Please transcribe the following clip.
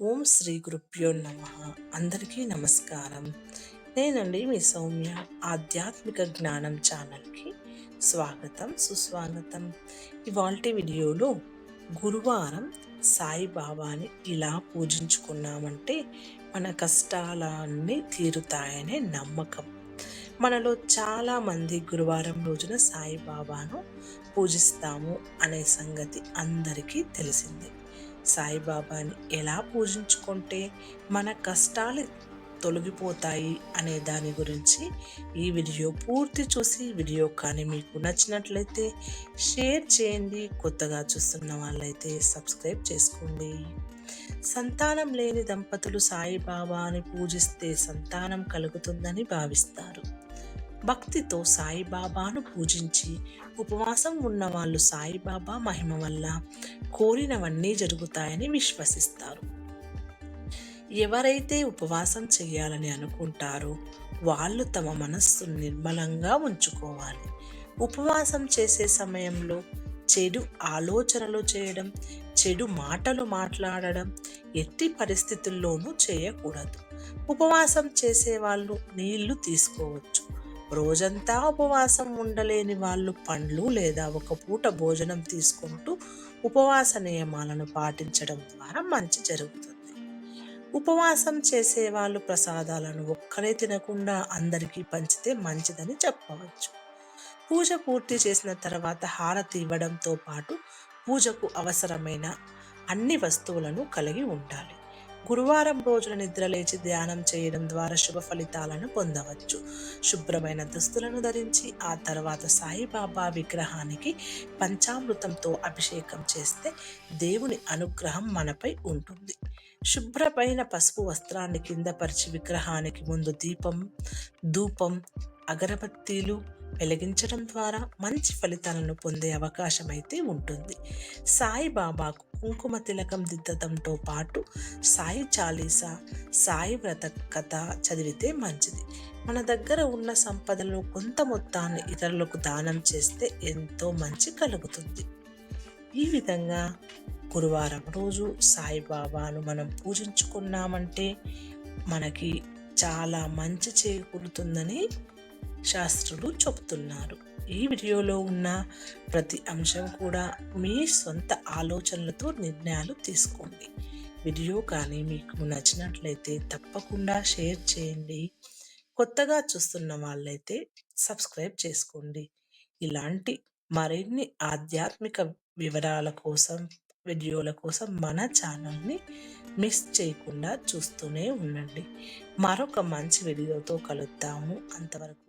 ఓం శ్రీ గురుభ్యో నమ. అందరికీ నమస్కారం. నేనండి మీ సౌమ్య ఆధ్యాత్మిక జ్ఞానం ఛానల్కి స్వాగతం సుస్వాగతం. ఇవాల్టి వీడియోలో గురువారం సాయిబాబాని ఇలా పూజించుకున్నామంటే మన కష్టాలన్నీ తీరుతాయనే నమ్మకం. మనలో చాలామంది గురువారం రోజున సాయిబాబాను పూజిస్తాము అనే సంగతి అందరికీ తెలిసిందే. సాయిబాబాని ఎలా పూజించుకుంటే మన కష్టాలు తొలగిపోతాయి అనే దాని గురించి ఈ వీడియో పూర్తి చూసి వీడియో కానీ మీకు నచ్చినట్లయితే షేర్ చేయండి. కొత్తగా చూస్తున్న వాళ్ళైతే సబ్స్క్రైబ్ చేసుకోండి. సంతానం లేని దంపతులు సాయిబాబాని పూజిస్తే సంతానం కలుగుతుందని భావిస్తారు. భక్తితో సాయిబాబాను పూజించి ఉపవాసం ఉన్నవాళ్ళు సాయిబాబా మహిమ వల్ల కోరినవన్నీ జరుగుతాయని విశ్వసిస్తారు. ఎవరైతే ఉపవాసం చేయాలని అనుకుంటారో వాళ్ళు తమ మనస్సు నిర్మలంగా ఉంచుకోవాలి. ఉపవాసం చేసే సమయంలో చెడు ఆలోచనలు చేయడం చెడు మాటలు మాట్లాడడం ఎట్టి పరిస్థితుల్లోనూ చేయకూడదు. ఉపవాసం చేసే వాళ్ళు నీళ్ళు తీసుకోవచ్చు. రోజంతా ఉపవాసం ఉండలేని వాళ్ళు పండ్లు లేదా ఒక పూట భోజనం తీసుకుంటూ ఉపవాస నియమాలను పాటించడం ద్వారా మంచి జరుగుతుంది. ఉపవాసం చేసే వాళ్ళు ప్రసాదాలను ఒక్కరే తినకుండా అందరికీ పంచితే మంచిదని చెప్పవచ్చు. పూజ పూర్తి చేసిన తర్వాత హారతి ఇవ్వడంతో పాటు పూజకు అవసరమైన అన్ని వస్తువులను కలిగి ఉండాలి. గురువారం రోజున నిద్రలేచి ధ్యానం చేయడం ద్వారా శుభ ఫలితాలను పొందవచ్చు. శుభ్రమైన దుస్తులను ధరించి ఆ తర్వాత సాయిబాబా విగ్రహానికి పంచామృతంతో అభిషేకం చేస్తే దేవుని అనుగ్రహం మనపై ఉంటుంది. శుభ్రమైన పసుపు వస్త్రాన్ని కింద పరిచి విగ్రహానికి ముందు దీపం ధూపం అగరబత్తీలు వెలిగించడం ద్వారా మంచి ఫలితాలను పొందే అవకాశం అయితే ఉంటుంది సాయిబాబాకు కుంకుమ తిలకం దిద్దడంతో పాటు సాయి చాలీసా సాయి వ్రత కథ చదివితే మంచిది. మన దగ్గర ఉన్న సంపదలో కొంత మొత్తాన్ని ఇతరులకు దానం చేస్తే ఎంతో మంచి కలుగుతుంది. ఈ విధంగా గురువారం రోజు సాయిబాబాను మనం పూజించుకున్నామంటే మనకి చాలా మంచి చేకూరుతుందని శాస్త్రులు చెబుతున్నారు. ఈ వీడియోలో ఉన్న ప్రతి అంశం కూడా మీ సొంత ఆలోచనలతో నిర్ణయాలు తీసుకోండి. వీడియో కానీ మీకు నచ్చినట్లయితే తప్పకుండా షేర్ చేయండి. కొత్తగా చూస్తున్న వాళ్ళైతే సబ్స్క్రైబ్ చేసుకోండి. ఇలాంటి మరిన్ని ఆధ్యాత్మిక వివరాల కోసం వీడియోల కోసం మన ఛానల్ని మిస్ చేయకుండా చూస్తూనే ఉండండి. మరొక మంచి వీడియోతో కలుద్దాము. అంతవరకు